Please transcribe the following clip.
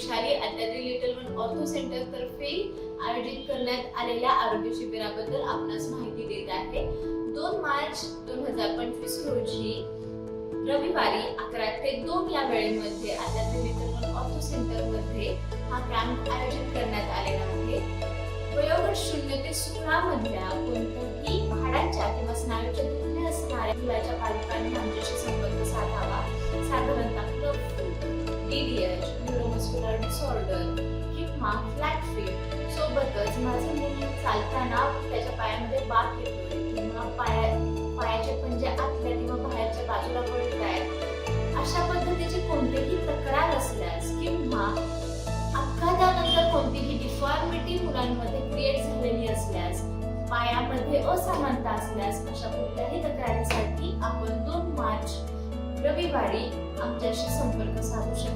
वैशाली अत्यात्री little one ortho centre तर्फे आयोजित करण्यात आलेल्या आरोग्य शिबिराबद्दल आपणास माहिती देत आहे. दोन मार्च दोन हजार पंचवीस रोजी रविवारी अकरा ते दोन या वेळेमध्ये आत्यात्री लिटल वन ऑर्थो सेंटरमध्ये हा कॅम्प आयोजित करण्यात आलेला आहे. वयोगट शून्य ते सोळा मधल्या कोणत्याही हाडांच्या किंवा स्नायूच्या दुखणे असणाऱ्या मुलाच्या पालकांनी आमच्याशी संपर्क साधावा. साधारणतः डीडीएच न्यूरोमस्क्युलर किंवा फ्लॅट फीट सोबतच माझं मूल चालताना त्याच्या पायामध्ये बाक येतोय किंवा पाया पायाचे पंजे आतल्या किंवा बाहेरच्या बाजूला वळत आहेत. अशा पद्धतीची कोणतीही तक्रार असल्यास किंवा अपघातानंतर कोणतीही डिफॉर्मिटी मुलांमध्ये क्रिएट झालेली असल्यास पायामध्ये असमानता असल्यास अशा कोणत्याही तक्रारीसाठी आपण दोन मार्च रविवारी आमच्याशी संपर्क साधू शकतो.